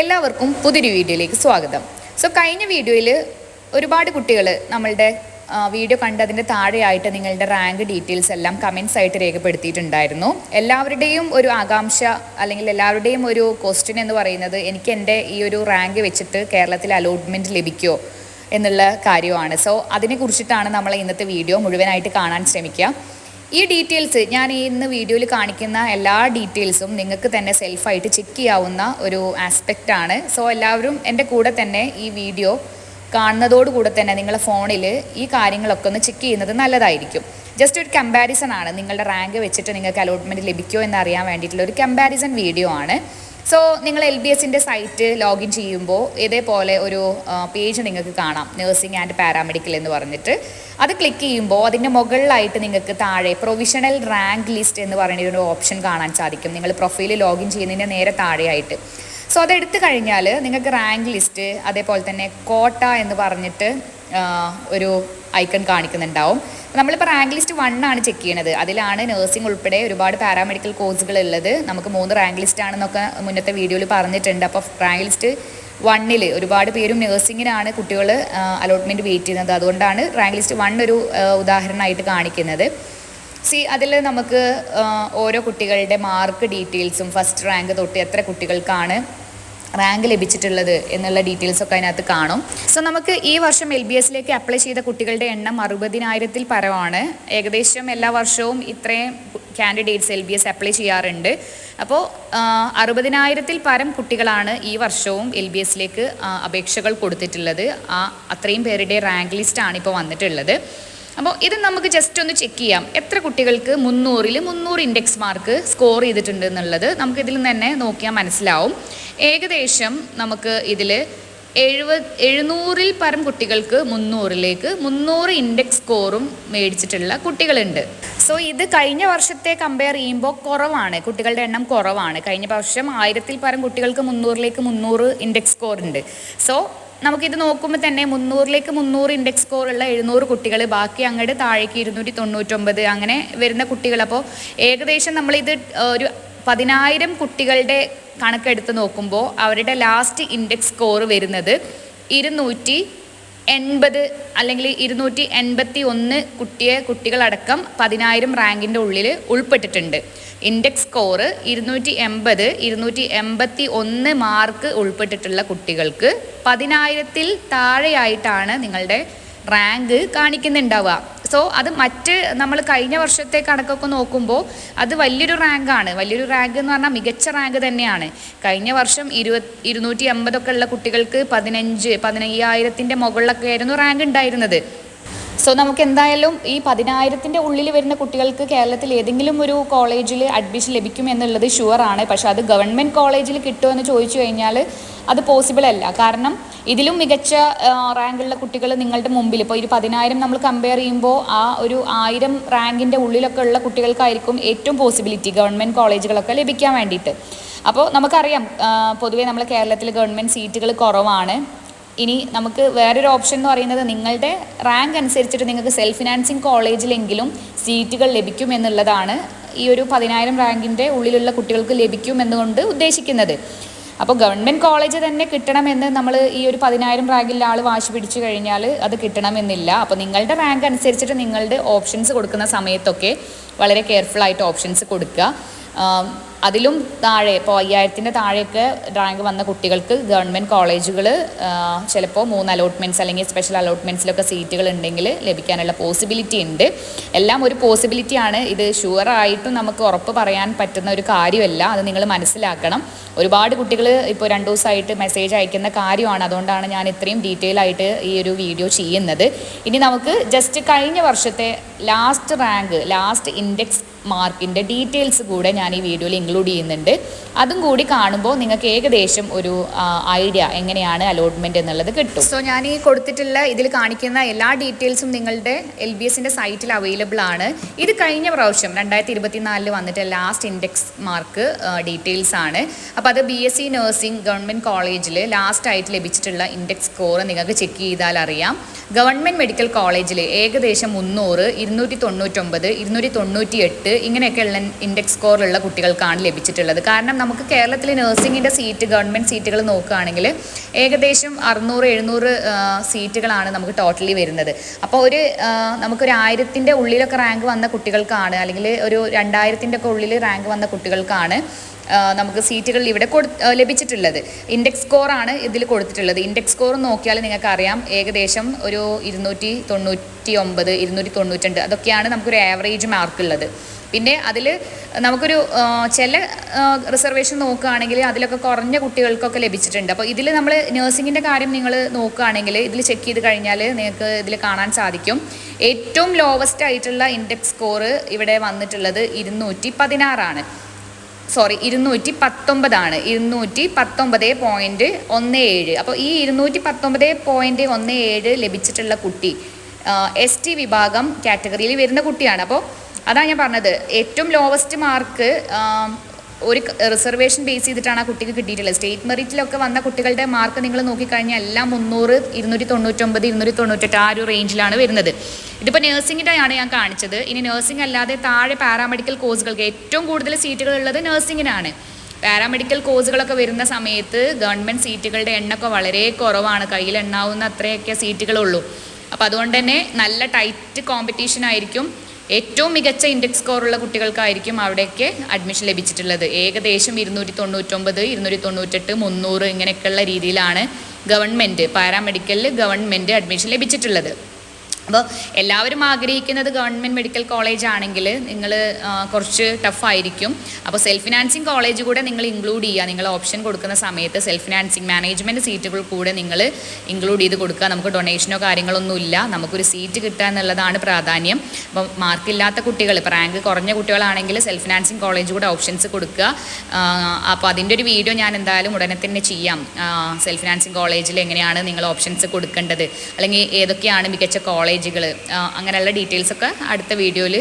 എല്ലാവർക്കും പുതിയൊരു വീഡിയോയിലേക്ക് സ്വാഗതം. സോ കഴിഞ്ഞ വീഡിയോയിൽ ഒരുപാട് കുട്ടികൾ നമ്മളുടെ വീഡിയോ കണ്ട് അതിന്റെ താഴെയായിട്ട് നിങ്ങളുടെ റാങ്ക് ഡീറ്റെയിൽസ് എല്ലാം കമൻസ് ആയിട്ട് രേഖപ്പെടുത്തിയിട്ടുണ്ടായിരുന്നു. എല്ലാവരുടെയും ഒരു ആകാംക്ഷ അല്ലെങ്കിൽ എല്ലാവരുടെയും ഒരു ക്വസ്റ്റ്യൻ എന്ന് പറയുന്നത് എനിക്ക് എന്റെ ഈ ഒരു റാങ്ക് വെച്ചിട്ട് കേരളത്തിൽ അലോട്ട്മെന്റ് ലഭിക്കുമോ എന്നുള്ള കാര്യമാണ്. സോ അതിനെക്കുറിച്ചിട്ടാണ് നമ്മൾ ഇന്നത്തെ വീഡിയോ മുഴുവനായിട്ട് കാണാൻ ശ്രമിക്കുക. ഈ ഡീറ്റെയിൽസ് ഞാൻ ഇന്ന് വീഡിയോയിൽ കാണിക്കുന്ന എല്ലാ ഡീറ്റെയിൽസും നിങ്ങൾക്ക് തന്നെ സെൽഫായിട്ട് ചെക്ക് ചെയ്യാവുന്ന ഒരു ആസ്പെക്റ്റ് ആണ്. സോ എല്ലാവരും എന്റെ കൂടെ തന്നെ ഈ വീഡിയോ കാണുന്നതോടുകൂടെ തന്നെ നിങ്ങളുടെ ഫോണിൽ ഈ കാര്യങ്ങളൊക്കെ ഒന്ന് ചെക്ക് ചെയ്യുന്നത് നല്ലതായിരിക്കും. ജസ്റ്റ് ഒരു കമ്പാരിസൺ ആണ്. നിങ്ങളുടെ റാങ്ക് വെച്ചിട്ട് നിങ്ങൾക്ക് അലോട്ട്മെന്റ് ലഭിക്കുമോ എന്ന് അറിയാൻ വേണ്ടിയിട്ടുള്ള ഒരു കമ്പാരിസൺ വീഡിയോ ആണ്. സോ നിങ്ങൾ എൽ ബി എസിന്റെ സൈറ്റ് ലോഗിൻ ചെയ്യുമ്പോൾ ഇതേപോലെ ഒരു പേജ് നിങ്ങൾക്ക് കാണാം. നേഴ്സിംഗ് ആൻഡ് പാരാമെഡിക്കൽ എന്ന് പറഞ്ഞിട്ട്. അത് ക്ലിക്ക് ചെയ്യുമ്പോൾ അതിന്റെ മുകളിലായിട്ട് നിങ്ങൾക്ക് താഴെ പ്രൊവിഷണൽ റാങ്ക് ലിസ്റ്റ് എന്ന് പറയുന്ന ഒരു ഓപ്ഷൻ കാണാൻ സാധിക്കും. നിങ്ങൾ പ്രൊഫൈൽ ലോഗിൻ ചെയ്യുന്നതിന്റെ നേരെ താഴെയായിട്ട്. സോ അതെടുത്തു കഴിഞ്ഞാൽ നിങ്ങൾക്ക് റാങ്ക് ലിസ്റ്റ് അതേപോലെ തന്നെ കോട്ട എന്ന് പറഞ്ഞിട്ട് ഒരു ഐക്കൺ കാണിക്കുന്നുണ്ടാവും. നമ്മളിപ്പോൾ റാങ്ക് ലിസ്റ്റ് വൺ ആണ് ചെക്ക് ചെയ്യണത്. അതിലാണ് നഴ്സിംഗ് ഉൾപ്പെടെ ഒരുപാട് പാരാമെഡിക്കൽ കോഴ്സുകൾ ഉള്ളത്. നമുക്ക് മൂന്ന് റാങ്ക് ലിസ്റ്റ് ആണെന്നൊക്കെ മുന്നത്തെ വീഡിയോയിൽ പറഞ്ഞിട്ടുണ്ട്. അപ്പോൾ റാങ്ക് ലിസ്റ്റ് വണ്ണിൽ ഒരുപാട് പേരും നഴ്സിങ്ങിനാണ് കുട്ടികൾ അലോട്ട്മെന്റ് വെയിറ്റ് ചെയ്യുന്നത്. അതുകൊണ്ടാണ് റാങ്ക് ലിസ്റ്റ് വൺ ഒരു ഉദാഹരണമായിട്ട് കാണിക്കുന്നത്. സി അതിൽ നമുക്ക് ഓരോ കുട്ടികളുടെ മാർക്ക് ഡീറ്റെയിൽസും ഫസ്റ്റ് റാങ്ക് തൊട്ട് എത്ര കുട്ടികൾക്കാണ് റാങ്ക് ലഭിച്ചിട്ടുള്ളത് എന്നുള്ള ഡീറ്റെയിൽസ് ഒക്കെ അതിനകത്ത് കാണും. സോ നമുക്ക് ഈ വർഷം എൽ ബി എസിലേക്ക് അപ്ലൈ ചെയ്ത കുട്ടികളുടെ എണ്ണം അറുപതിനായിരത്തിൽ പരമാണ് ഏകദേശം എല്ലാ വർഷവും ഇത്രയും candidates L B S apply ചെയ്യാറുണ്ട്. അപ്പോൾ അറുപതിനായിരത്തിൽ പരം കുട്ടികളാണ് ഈ വർഷവും എൽ ബി എസിലേക്ക് അപേക്ഷകൾ കൊടുത്തിട്ടുള്ളത്. ആ അത്രയും പേരുടെ റാങ്ക് ലിസ്റ്റാണ് ഇപ്പോൾ വന്നിട്ടുള്ളത്. അപ്പോൾ ഇത് നമുക്ക് ജസ്റ്റ് ഒന്ന് ചെക്ക് ചെയ്യാം. എത്ര കുട്ടികൾക്ക് മുന്നൂറിൽ മുന്നൂറ് ഇൻഡെക്സ് മാർക്ക് സ്കോർ ചെയ്തിട്ടുണ്ട് എന്നുള്ളത് നമുക്ക് ഇതിൽ നിന്ന് തന്നെ നോക്കിയാൽ മനസ്സിലാവും. ഏകദേശം നമുക്ക് ഇതിൽ എഴുപത് എഴുന്നൂറിൽ പരം കുട്ടികൾക്ക് മുന്നൂറിലേക്ക് മുന്നൂറ് ഇൻഡെക്സ് സ്കോറും മേടിച്ചിട്ടുള്ള കുട്ടികളുണ്ട്. സോ ഇത് കഴിഞ്ഞ വർഷത്തെ കമ്പയർ ചെയ്യുമ്പോൾ കുറവാണ്. കുട്ടികളുടെ എണ്ണം കുറവാണ്. കഴിഞ്ഞ വർഷം ആയിരത്തിൽ പരം കുട്ടികൾക്ക് മുന്നൂറിലേക്ക് മുന്നൂറ് ഇൻഡെക്സ് സ്കോർ ഉണ്ട്. സോ നമുക്കിത് നോക്കുമ്പോൾ തന്നെ മുന്നൂറിലേക്ക് മുന്നൂറ് ഇൻഡെക്സ് സ്കോർ ഉള്ള എഴുന്നൂറ് കുട്ടികൾ ബാക്കി അങ്ങോട്ട് താഴേക്ക് ഇരുന്നൂറ്റി തൊണ്ണൂറ്റൊമ്പത് അങ്ങനെ വരുന്ന കുട്ടികൾ അപ്പോൾ ഏകദേശം നമ്മളിത് ഒരു പതിനായിരം കുട്ടികളുടെ കണക്കെടുത്ത് നോക്കുമ്പോൾ അവരുടെ ലാസ്റ്റ് ഇൻഡെക്സ് സ്കോർ വരുന്നത് ഇരുന്നൂറ്റി എൺപത് അല്ലെങ്കിൽ ഇരുന്നൂറ്റി എൺപത്തി ഒന്ന് കുട്ടിയെ കുട്ടികളടക്കം പതിനായിരം റാങ്കിന്റെ ഉള്ളിൽ ഉൾപ്പെട്ടിട്ടുണ്ട്. ഇൻഡെക്സ് സ്കോർ ഇരുന്നൂറ്റി എൺപത് ഇരുന്നൂറ്റി എൺപത്തി ഒന്ന് മാർക്ക് ഉൾപ്പെട്ടിട്ടുള്ള കുട്ടികൾക്ക് പതിനായിരത്തിൽ താഴെയായിട്ടാണ് നിങ്ങളുടെ റാങ്ക് കാണിക്കുന്നുണ്ടാവുക. സോ അത് മറ്റ് നമ്മൾ കഴിഞ്ഞ വർഷത്തെ കണക്കൊക്കെ നോക്കുമ്പോൾ അത് വലിയൊരു റാങ്കാണ് വലിയൊരു റാങ്ക് എന്ന് പറഞ്ഞാൽ മികച്ച റാങ്ക് തന്നെയാണ്. കഴിഞ്ഞ വർഷം ഇരുപത് ഇരുന്നൂറ്റി എൺപതൊക്കെ ഉള്ള കുട്ടികൾക്ക് പതിനഞ്ച് പതിനയ്യായിരത്തിന്റെ മുകളിലൊക്കെ ആയിരുന്നു റാങ്ക് ഉണ്ടായിരുന്നത്. സോ നമുക്ക് എന്തായാലും ഈ പതിനായിരത്തിന്റെ ഉള്ളിൽ വരുന്ന കുട്ടികൾക്ക് കേരളത്തിൽ ഏതെങ്കിലും ഒരു കോളേജിൽ അഡ്മിഷൻ ലഭിക്കും എന്നുള്ളത് ഷുവറാണ് പക്ഷേ അത് ഗവൺമെന്റ് കോളേജിൽ കിട്ടുമോ എന്ന് ചോദിച്ചു കഴിഞ്ഞാൽ അത് പോസിബിൾ അല്ല. കാരണം ഇതിലും മികച്ച റാങ്കുള്ള കുട്ടികൾ നിങ്ങളുടെ മുമ്പിൽ. ഇപ്പോൾ ഒരു പതിനായിരം നമ്മൾ കമ്പയർ ചെയ്യുമ്പോൾ ആ ഒരു ആയിരം റാങ്കിന്റെ ഉള്ളിലൊക്കെ ഉള്ള കുട്ടികൾക്കായിരിക്കും ഏറ്റവും പോസിബിലിറ്റി ഗവൺമെന്റ് കോളേജുകളൊക്കെ ലഭിക്കാൻ വേണ്ടിയിട്ട്. അപ്പോൾ നമുക്കറിയാം പൊതുവേ നമ്മൾ കേരളത്തിൽ ഗവൺമെന്റ് സീറ്റുകൾ കുറവാണ്. ഇനി നമുക്ക് വേറൊരു ഓപ്ഷൻ എന്ന് പറയുന്നത് നിങ്ങളുടെ റാങ്ക് അനുസരിച്ചിട്ട് നിങ്ങൾക്ക് സെൽഫ് ഫിനാൻസിങ് കോളേജിലെങ്കിലും സീറ്റുകൾ ലഭിക്കും എന്നുള്ളതാണ് ഈ ഒരു പതിനായിരം റാങ്കിന്റെ ഉള്ളിലുള്ള കുട്ടികൾക്ക് ലഭിക്കും എന്നുകൊണ്ട് ഉദ്ദേശിക്കുന്നത്. അപ്പോൾ ഗവൺമെന്റ് കോളേജ് തന്നെ കിട്ടണമെന്ന് നമ്മൾ ഈ ഒരു പതിനായിരം റാങ്കിലുള്ള ആൾ വാശി പിടിച്ചു കഴിഞ്ഞാൽ അത് കിട്ടണമെന്നില്ല. അപ്പോൾ നിങ്ങളുടെ റാങ്ക് അനുസരിച്ചിട്ട് നിങ്ങളുടെ ഓപ്ഷൻസ് കൊടുക്കുന്ന സമയത്തൊക്കെ വളരെ കെയർഫുൾ ആയിട്ട് ഓപ്ഷൻസ് കൊടുക്കുക. അതിലും താഴെ ഇപ്പോൾ അയ്യായിരത്തിന്റെ താഴെയൊക്കെ റാങ്ക് വന്ന കുട്ടികൾക്ക് ഗവൺമെന്റ് കോളേജുകൾ ചിലപ്പോൾ മൂന്ന് അലോട്ട്മെന്റ്സ് അല്ലെങ്കിൽ സ്പെഷ്യൽ അലോട്ട്മെന്റ്സിലൊക്കെ സീറ്റുകൾ ഉണ്ടെങ്കിൽ ലഭിക്കാനുള്ള പോസിബിലിറ്റി ഉണ്ട്. എല്ലാം ഒരു പോസിബിലിറ്റിയാണ് ഇത് ഷുവറായിട്ടും നമുക്ക് ഉറപ്പ് പറയാൻ പറ്റുന്ന ഒരു കാര്യമല്ല. അത് നിങ്ങൾ മനസ്സിലാക്കണം. ഒരുപാട് കുട്ടികൾ ഇപ്പോൾ രണ്ട് ദിവസമായിട്ട് മെസ്സേജ് അയക്കുന്ന കാര്യമാണ്. അതുകൊണ്ടാണ് ഞാൻ ഇത്രയും ഡീറ്റെയിൽ ആയിട്ട് ഈ ഒരു വീഡിയോ ചെയ്യുന്നത്. ഇനി നമുക്ക് ജസ്റ്റ് കഴിഞ്ഞ വർഷത്തെ ലാസ്റ്റ് റാങ്ക് ലാസ്റ്റ് ഇൻഡെക്സ് മാർക്കിന്റെ ഡീറ്റെയിൽസ് കൂടെ ഞാൻ ഈ വീഡിയോയിൽ ഇൻക്ലൂഡ് ചെയ്യുന്നുണ്ട്. അതും കൂടി കാണുമ്പോൾ നിങ്ങൾക്ക് ഏകദേശം ഒരു ഐഡിയ എങ്ങനെയാണ് അലോട്ട്മെന്റ് എന്നുള്ളത് കിട്ടും. സോ ഞാൻ ഈ കൊടുത്തിട്ടുള്ള ഇതിൽ കാണിക്കുന്ന എല്ലാ ഡീറ്റെയിൽസും നിങ്ങളുടെ എൽ ബി എസിന്റെ സൈറ്റിൽ അവൈലബിൾ ആണ്. ഇത് കഴിഞ്ഞ പ്രാവശ്യം രണ്ടായിരത്തി ഇരുപത്തിനാലിൽ വന്നിട്ട് ലാസ്റ്റ് ഇൻഡെക്സ് മാർക്ക് ഡീറ്റെയിൽസ് ആണ്. അപ്പോൾ അത് B S C nursing government കോളേജിൽ ലാസ്റ്റ് ആയിട്ട് ലഭിച്ചിട്ടുള്ള ഇൻഡെക്സ് സ്കോർ നിങ്ങൾക്ക് ചെക്ക് ചെയ്താൽ അറിയാം. ഗവൺമെന്റ് മെഡിക്കൽ കോളേജിൽ ഏകദേശം മുന്നൂറ് ഇരുന്നൂറ്റി തൊണ്ണൂറ്റൊമ്പത് ഇരുന്നൂറ്റി തൊണ്ണൂറ്റി എട്ട് ഇങ്ങനെയൊക്കെയുള്ള ഇൻഡെക്സ് സ്കോറുള്ള കുട്ടികൾക്കാണ് ലഭിച്ചിട്ടുള്ളത്. കാരണം നമുക്ക് കേരളത്തിലെ നഴ്സിംഗിന്റെ സീറ്റ് ഗവൺമെന്റ് സീറ്റുകൾ നോക്കുകയാണെങ്കിൽ ഏകദേശം അറുന്നൂറ് എഴുന്നൂറ് സീറ്റുകളാണ് നമുക്ക് ടോട്ടലി വരുന്നത്. അപ്പോൾ ഒരു നമുക്കൊരു ആയിരത്തിന്റെ ഉള്ളിലൊക്കെ റാങ്ക് വന്ന കുട്ടികൾക്കാണ് അല്ലെങ്കിൽ ഒരു രണ്ടായിരത്തിന്റെ ഒക്കെ ഉള്ളിൽ റാങ്ക് വന്ന കുട്ടികൾക്കാണ് നമുക്ക് സീറ്റുകൾ ഇവിടെ കൊടു ലഭിച്ചിട്ടുള്ളത്. ഇൻഡെക്സ് സ്കോറാണ് ഇതിൽ കൊടുത്തിട്ടുള്ളത്. ഇൻഡെക്സ് സ്കോർ നോക്കിയാൽ നിങ്ങൾക്കറിയാം ഏകദേശം ഒരു ഇരുന്നൂറ്റി തൊണ്ണൂറ്റി ഒമ്പത് ഇരുന്നൂറ്റി തൊണ്ണൂറ്റണ്ട് അതൊക്കെയാണ് നമുക്കൊരു ആവറേജ് മാർക്ക് ഉള്ളത്. പിന്നെ അതിൽ നമുക്കൊരു ചില റിസർവേഷൻ നോക്കുകയാണെങ്കിൽ അതിലൊക്കെ കുറഞ്ഞ കുട്ടികൾക്കൊക്കെ ലഭിച്ചിട്ടുണ്ട്. അപ്പോൾ ഇതിൽ നമ്മൾ നഴ്സിങ്ങിന്റെ കാര്യം നിങ്ങൾ നോക്കുകയാണെങ്കിൽ ഇതിൽ ചെക്ക് ചെയ്ത് കഴിഞ്ഞാൽ നിങ്ങൾക്ക് ഇതിൽ കാണാൻ സാധിക്കും. ഏറ്റവും ലോവസ്റ്റ് ആയിട്ടുള്ള ഇൻഡെക്സ് സ്കോർ ഇവിടെ വന്നിട്ടുള്ളത് ഇരുന്നൂറ്റി പതിനാറാണ് സോറി ഇരുന്നൂറ്റി പത്തൊമ്പതാണ് ഇരുന്നൂറ്റി പത്തൊമ്പത് പോയിന്റ് ഒന്ന് ഏഴ്. അപ്പോൾ ഈ ഇരുന്നൂറ്റി പത്തൊമ്പത് പോയിന്റ് ഒന്ന് ഏഴ് ലഭിച്ചിട്ടുള്ള കുട്ടി എസ് ടി വിഭാഗം കാറ്റഗറിയിൽ വരുന്ന കുട്ടിയാണ്. അപ്പോൾ അതാണ് ഞാൻ പറഞ്ഞത് ഏറ്റവും ലോവസ്റ്റ് മാർക്ക് ഒരു റിസർവേഷൻ ബേസ് ചെയ്തിട്ടാണ് ആ കുട്ടിക്ക് കിട്ടിയിട്ടുള്ളത്. സ്റ്റേറ്റ് മെറിറ്റിലൊക്കെ വന്ന കുട്ടികളുടെ മാർക്ക് നിങ്ങൾ നോക്കിക്കഴിഞ്ഞാൽ എല്ലാം മുന്നൂറ് ഇരുന്നൂറ്റി തൊണ്ണൂറ്റൊമ്പത് ഇരുന്നൂറ്റി തൊണ്ണൂറ്റെട്ട് ആ ഒരു റേഞ്ചിലാണ് വരുന്നത്. ഇതിപ്പോൾ നഴ്സിംഗിന്റെ ആണ് ഞാൻ കാണിച്ചത്. ഇനി നഴ്സിംഗ് അല്ലാതെ താഴെ പാരാമെഡിക്കൽ കോഴ്സുകൾക്ക് ഏറ്റവും കൂടുതൽ സീറ്റുകൾ ഉള്ളത് നേഴ്സിങ്ങിനാണ് പാരാമെഡിക്കൽ കോഴ്സുകളൊക്കെ വരുന്ന സമയത്ത് ഗവൺമെന്റ് സീറ്റുകളുടെ എണ്ണമൊക്കെ വളരെ കുറവാണ്. കയ്യിൽ എണ്ണാവുന്ന അത്രയൊക്കെ സീറ്റുകളുള്ളൂ അപ്പോൾ അതുകൊണ്ട് തന്നെ നല്ല ടൈറ്റ് കോമ്പറ്റീഷൻ ആയിരിക്കും. ഏറ്റവും മികച്ച ഇൻഡെക്സ് സ്കോറുള്ള കുട്ടികൾക്കായിരിക്കും അവിടേക്ക് അഡ്മിഷൻ ലഭിച്ചിട്ടുള്ളത്. ഏകദേശം ഇരുന്നൂറ്റി തൊണ്ണൂറ്റൊമ്പത് ഇരുന്നൂറ്റി തൊണ്ണൂറ്റെട്ട് മുന്നൂറ് ഇങ്ങനെയൊക്കെയുള്ള രീതിയിലാണ് ഗവൺമെന്റ് പാരാമെഡിക്കലിൽ ഗവൺമെന്റ് അഡ്മിഷൻ ലഭിച്ചിട്ടുള്ളത്. അപ്പോൾ എല്ലാവരും ആഗ്രഹിക്കുന്നത് ഗവൺമെന്റ് മെഡിക്കൽ കോളേജ് ആണെങ്കിൽ നിങ്ങൾ കുറച്ച് ടഫായിരിക്കും അപ്പോൾ സെൽഫ് ഫിനാൻസിങ് കോളേജ് കൂടെ നിങ്ങൾ ഇൻക്ലൂഡ് ചെയ്യുക. നിങ്ങൾ ഓപ്ഷൻ കൊടുക്കുന്ന സമയത്ത് സെൽഫ് ഫിനാൻസിങ് മാനേജ്മെന്റ് സീറ്റുകൾ കൂടെ നിങ്ങൾ ഇൻക്ലൂഡ് ചെയ്ത് കൊടുക്കുക. നമുക്ക് ഡൊണേഷനോ കാര്യങ്ങളൊന്നും ഇല്ല. നമുക്കൊരു സീറ്റ് കിട്ടുക എന്നുള്ളതാണ് പ്രാധാന്യം. അപ്പോൾ മാർക്കില്ലാത്ത കുട്ടികൾ ഇപ്പോൾ റാങ്ക് കുറഞ്ഞ കുട്ടികളാണെങ്കിൽ സെൽഫ് ഫിനാൻസിങ് കോളേജ് കൂടെ ഓപ്ഷൻസ് കൊടുക്കുക. അപ്പോൾ അതിന്റെ ഒരു വീഡിയോ ഞാൻ എന്തായാലും ഉടനെ തന്നെ ചെയ്യാം. സെൽഫ് ഫിനാൻസിങ് കോളേജിൽ എങ്ങനെയാണ് നിങ്ങൾ ഓപ്ഷൻസ് കൊടുക്കേണ്ടത്? അല്ലെങ്കിൽ ഏതൊക്കെയാണ് മികച്ച കോളേജുകൾ അങ്ങനെയുള്ള ഡീറ്റെയിൽസൊക്കെ അടുത്ത വീഡിയോയിൽ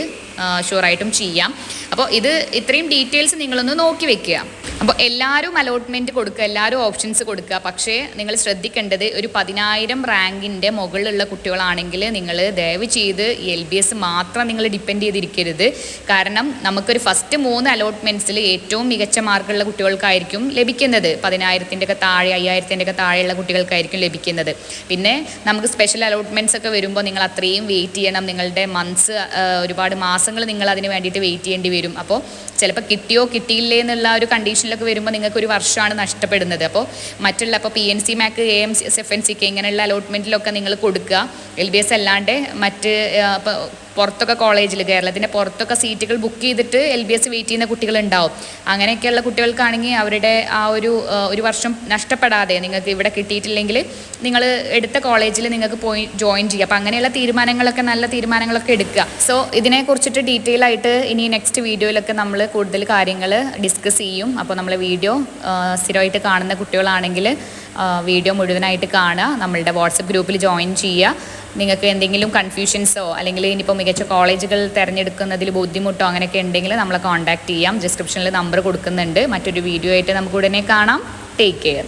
ഷുവറായിട്ടും ചെയ്യാം. അപ്പോൾ ഇത് ഇത്രയും ഡീറ്റെയിൽസ് നിങ്ങളൊന്ന് നോക്കി വെക്കുക. അപ്പോൾ എല്ലാവരും അലോട്ട്മെന്റ് കൊടുക്കുക എല്ലാവരും ഓപ്ഷൻസ് കൊടുക്കുക. പക്ഷേ നിങ്ങൾ ശ്രദ്ധിക്കേണ്ടത് ഒരു പതിനായിരം റാങ്കിന്റെ മുകളിലുള്ള കുട്ടികളാണെങ്കിൽ നിങ്ങൾ ദയവ് ചെയ്ത് എൽ ബി എസ് മാത്രം നിങ്ങൾ ഡിപ്പെൻഡ് ചെയ്തിരിക്കരുത്. കാരണം നമുക്കൊരു ഫസ്റ്റ് മൂന്ന് അലോട്ട്മെന്റ്സിൽ ഏറ്റവും മികച്ച മാർക്കുള്ള കുട്ടികൾക്കായിരിക്കും ലഭിക്കുന്നത്. പതിനായിരത്തിന്റെ ഒക്കെ താഴെ അയ്യായിരത്തിന്റെ ഒക്കെ താഴെയുള്ള കുട്ടികൾക്കായിരിക്കും ലഭിക്കുന്നത്. പിന്നെ നമുക്ക് സ്പെഷ്യൽ അലോട്ട്മെന്റ്സ് ഒക്കെ വരുമ്പോൾ നിങ്ങൾ അത്രയും വെയിറ്റ് ചെയ്യണം. നിങ്ങളുടെ മന്ത്സ് ഒരുപാട് മാസങ്ങൾ നിങ്ങൾ അതിന് വേണ്ടിയിട്ട് വെയിറ്റ് ചെയ്യേണ്ടി വരും. അപ്പോൾ ചിലപ്പോൾ കിട്ടിയോ കിട്ടിയില്ലേ എന്നുള്ള ഒരു കണ്ടീഷനിലൊക്കെ വരുമ്പോൾ നിങ്ങൾക്ക് ഒരു വർഷമാണ് നഷ്ടപ്പെടുന്നത്. അപ്പോൾ മറ്റുള്ള അപ്പോൾ P N C Mac A M C S F N C K ഇങ്ങനെയുള്ള അലോട്ട്മെന്റിലൊക്കെ നിങ്ങൾ കൊടുക്കുക. എൽ ബി എസ് അല്ലാണ്ട് മറ്റ് ഇപ്പോൾ പുറത്തൊക്കെ കോളേജിൽ കേരളത്തിന്റെ പുറത്തൊക്കെ സീറ്റുകൾ ബുക്ക് ചെയ്തിട്ട് എൽ ബി എസ് വെയിറ്റ് ചെയ്യുന്ന കുട്ടികളുണ്ടാവും. അങ്ങനെയൊക്കെയുള്ള കുട്ടികൾക്കാണെങ്കിൽ അവരുടെ ആ ഒരു ഒരു വർഷം നഷ്ടപ്പെടാതെ നിങ്ങൾക്ക് ഇവിടെ കിട്ടിയിട്ടില്ലെങ്കിൽ നിങ്ങൾ എടുത്ത കോളേജിൽ നിങ്ങൾക്ക് പോയി ജോയിൻ ചെയ്യുക. അപ്പോൾ അങ്ങനെയുള്ള തീരുമാനങ്ങളൊക്കെ നല്ല തീരുമാനങ്ങളൊക്കെ എടുക്കുക. സോ ഇതിനെക്കുറിച്ചിട്ട് ഡീറ്റെയിൽ ആയിട്ട് ഇനി നെക്സ്റ്റ് വീഡിയോയിലൊക്കെ നമ്മൾ കൂടുതൽ കാര്യങ്ങൾ ഡിസ്കസ് ചെയ്യും. അപ്പോൾ നമ്മൾ വീഡിയോ സ്ഥിരമായിട്ട് കാണുന്ന കുട്ടികളാണെങ്കിൽ വീഡിയോ മുഴുവനായിട്ട് കാണുക. നമ്മളുടെ വാട്സപ്പ് ഗ്രൂപ്പിൽ ജോയിൻ ചെയ്യുക. നിങ്ങൾക്ക് എന്തെങ്കിലും കൺഫ്യൂഷൻസോ അല്ലെങ്കിൽ ഇനിയിപ്പോൾ മികച്ച കോളേജുകൾ തിരഞ്ഞെടുക്കുന്നതിൽ ബുദ്ധിമുട്ടോ അങ്ങനെയൊക്കെ ഉണ്ടെങ്കിൽ നമ്മളെ കോൺടാക്റ്റ് ചെയ്യാം. ഡിസ്ക്രിപ്ഷനിൽ നമ്പർ കൊടുക്കുന്നുണ്ട്. മറ്റൊരു വീഡിയോ ആയിട്ട് നമുക്ക് ഉടനെ കാണാം. Take care